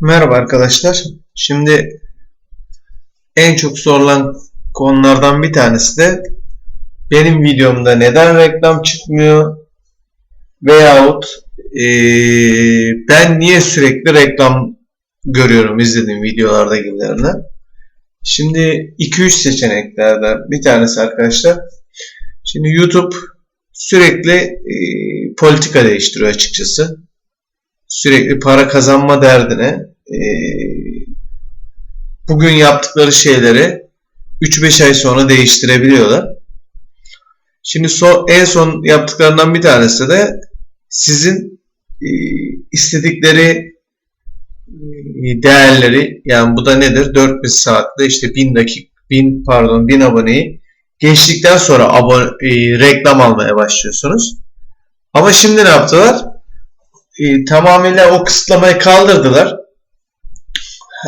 Merhaba arkadaşlar. Şimdi en çok sorulan konulardan bir tanesi de benim videomda neden reklam çıkmıyor veyahut eee, ben niye sürekli reklam görüyorum izlediğim videolarda gibilerine. Şimdi 2-3 seçeneklerden bir tanesi arkadaşlar. Şimdi YouTube sürekli eee, politika değiştiriyor açıkçası sürekli para kazanma derdine e, bugün yaptıkları şeyleri 3-5 ay sonra değiştirebiliyorlar. Şimdi so, en son yaptıklarından bir tanesi de sizin e, istedikleri e, değerleri yani bu da nedir? 4000 saatte işte 1000 dakik 1000 pardon 1000 aboneyi geçtikten sonra abone, e, reklam almaya başlıyorsunuz. Ama şimdi ne yaptılar? e, tamamıyla o kısıtlamayı kaldırdılar.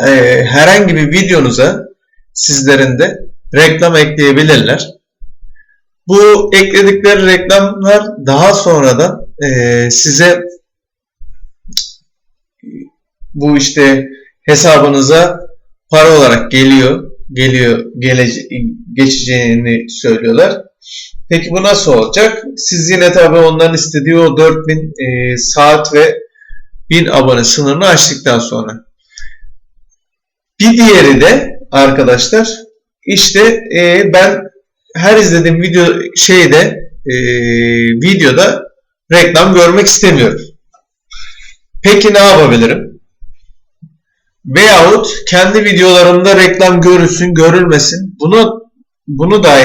E, herhangi bir videonuza sizlerin de reklam ekleyebilirler. Bu ekledikleri reklamlar daha sonradan e, size bu işte hesabınıza para olarak geliyor, geliyor, gelece geçeceğini söylüyorlar. Peki bu nasıl olacak? Siz yine tabii onların istediği o 4000 e, saat ve 1000 abone sınırını aştıktan sonra. Bir diğeri de arkadaşlar işte e, ben her izlediğim video şeyde e, videoda reklam görmek istemiyorum. Peki ne yapabilirim? Veyahut kendi videolarımda reklam görülsün, görülmesin. Bunu bunu da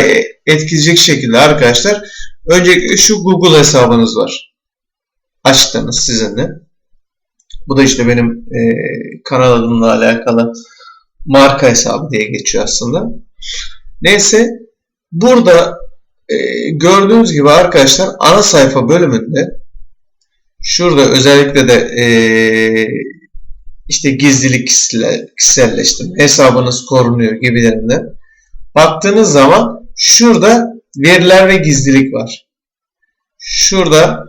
etkileyecek şekilde arkadaşlar öncelikle şu Google hesabınız var. Açtınız sizin de. Bu da işte benim e, kanal adımla alakalı marka hesabı diye geçiyor aslında. Neyse burada e, gördüğünüz gibi arkadaşlar ana sayfa bölümünde şurada özellikle de e, işte gizlilik kişiselleştirme hesabınız korunuyor gibilerinden baktığınız zaman şurada veriler ve gizlilik var. Şurada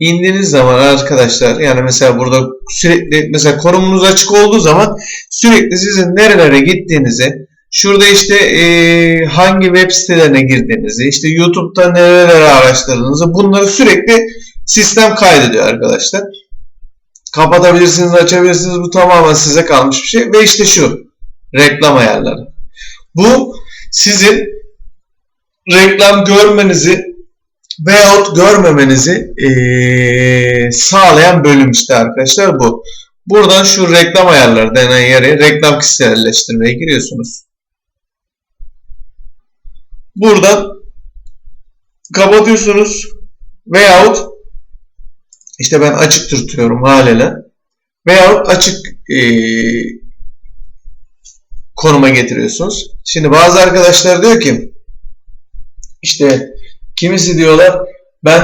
indiğiniz zaman arkadaşlar yani mesela burada sürekli mesela konumunuz açık olduğu zaman sürekli sizin nerelere gittiğinizi şurada işte e, hangi web sitelerine girdiğinizi işte YouTube'da nereleri araştırdığınızı bunları sürekli sistem kaydediyor arkadaşlar. Kapatabilirsiniz, açabilirsiniz. Bu tamamen size kalmış bir şey. Ve işte şu. Reklam ayarları. Bu sizin reklam görmenizi veyahut görmemenizi ee, sağlayan bölüm işte arkadaşlar bu. Buradan şu reklam ayarları denen yere reklam kişiselleştirmeye giriyorsunuz. Buradan kapatıyorsunuz veyahut işte ben açık tutuyorum haliyle veyahut açık ee, konuma getiriyorsunuz. Şimdi bazı arkadaşlar diyor ki işte kimisi diyorlar ben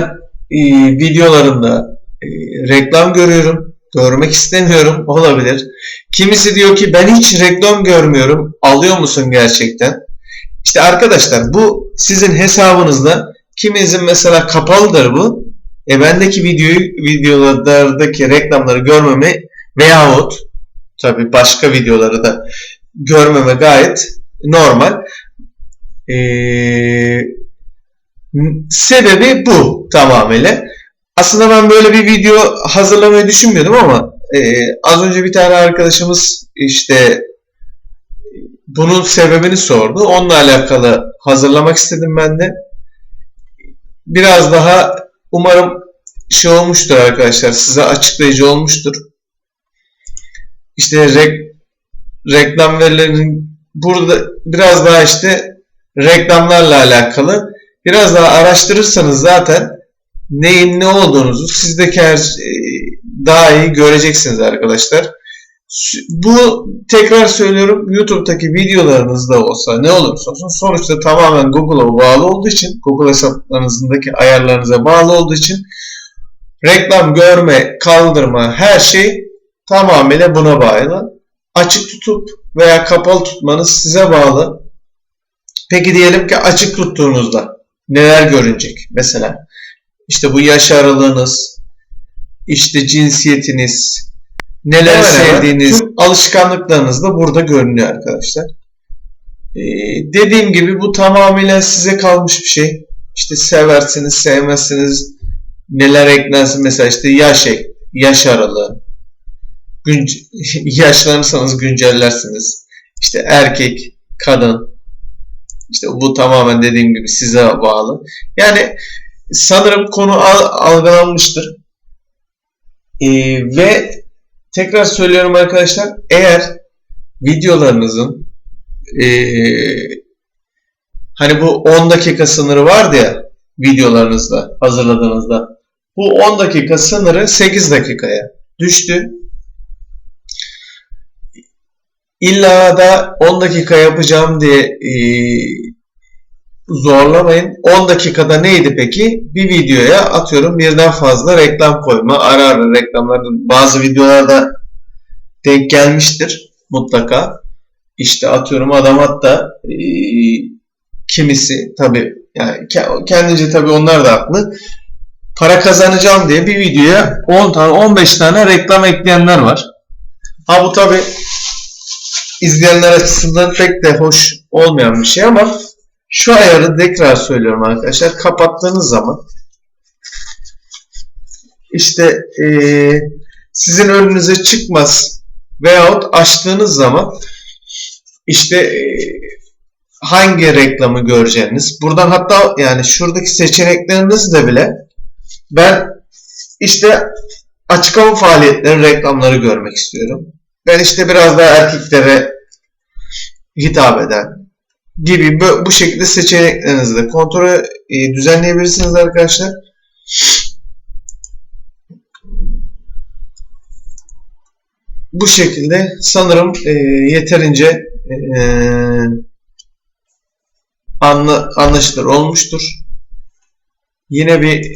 e, videolarımda e, reklam görüyorum. Görmek istemiyorum. Olabilir. Kimisi diyor ki ben hiç reklam görmüyorum. Alıyor musun gerçekten? İşte arkadaşlar bu sizin hesabınızda kiminizin mesela kapalıdır bu. E bendeki videoyu videolardaki reklamları görmeme veyahut tabi başka videoları da görmeme gayet normal. Ee, sebebi bu tamamıyla. Aslında ben böyle bir video hazırlamayı düşünmüyordum ama e, az önce bir tane arkadaşımız işte bunun sebebini sordu. Onunla alakalı hazırlamak istedim ben de. Biraz daha umarım şey olmuştur arkadaşlar. Size açıklayıcı olmuştur. İşte rek reklam verilerinin burada biraz daha işte reklamlarla alakalı biraz daha araştırırsanız zaten neyin ne olduğunuzu siz de e, daha iyi göreceksiniz arkadaşlar. Bu tekrar söylüyorum YouTube'daki videolarınızda olsa ne olursa olsun sonuçta tamamen Google'a bağlı olduğu için Google hesaplarınızdaki ayarlarınıza bağlı olduğu için reklam görme, kaldırma her şey tamamıyla buna bağlı açık tutup veya kapalı tutmanız size bağlı. Peki diyelim ki açık tuttuğunuzda neler görünecek? Mesela işte bu yaş aralığınız, işte cinsiyetiniz, neler hemen sevdiğiniz, tüm alışkanlıklarınız da burada görünüyor arkadaşlar. Ee, dediğim gibi bu tamamıyla size kalmış bir şey. İşte seversiniz, sevmezsiniz. Neler eklensin mesela işte yaş ek, yaş aralığı. Günce, yaşlanırsanız güncellersiniz. İşte erkek, kadın. İşte bu tamamen dediğim gibi size bağlı. Yani sanırım konu al- algılanmıştır. Ee, ve tekrar söylüyorum arkadaşlar eğer videolarınızın ee, hani bu 10 dakika sınırı vardı ya videolarınızda hazırladığınızda bu 10 dakika sınırı 8 dakikaya düştü. İlla da 10 dakika yapacağım diye ee, zorlamayın. 10 dakikada neydi peki? Bir videoya atıyorum birden fazla reklam koyma. Ara ara reklamların bazı videolarda denk gelmiştir mutlaka. İşte atıyorum adam hatta e, kimisi tabi yani ke- kendince tabi onlar da haklı. Para kazanacağım diye bir videoya 10 tane 15 tane reklam ekleyenler var. Ha bu tabi izleyenler açısından pek de hoş olmayan bir şey ama şu ayarı tekrar söylüyorum arkadaşlar. Kapattığınız zaman işte eee, sizin önünüze çıkmaz veyahut açtığınız zaman işte eee, hangi reklamı göreceğiniz. Buradan hatta yani şuradaki seçeneklerinizde bile ben işte açık hava faaliyetleri reklamları görmek istiyorum. Ben işte biraz daha erkeklere hitap eden gibi bu, şekilde seçeneklerinizi de kontrol e, düzenleyebilirsiniz arkadaşlar. Bu şekilde sanırım e, yeterince e, anla, anlaşılır olmuştur. Yine bir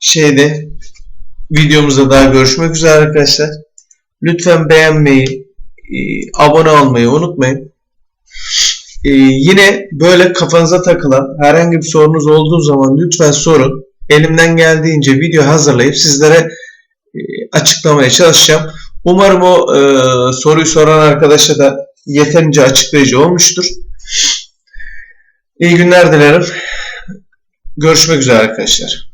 şeyde videomuzda daha görüşmek üzere arkadaşlar. Lütfen beğenmeyi, e, abone olmayı unutmayın. E, yine böyle kafanıza takılan herhangi bir sorunuz olduğu zaman lütfen sorun. Elimden geldiğince video hazırlayıp sizlere e, açıklamaya çalışacağım. Umarım o soruyu soran arkadaşa da yeterince açıklayıcı olmuştur. İyi günler dilerim. Görüşmek üzere arkadaşlar.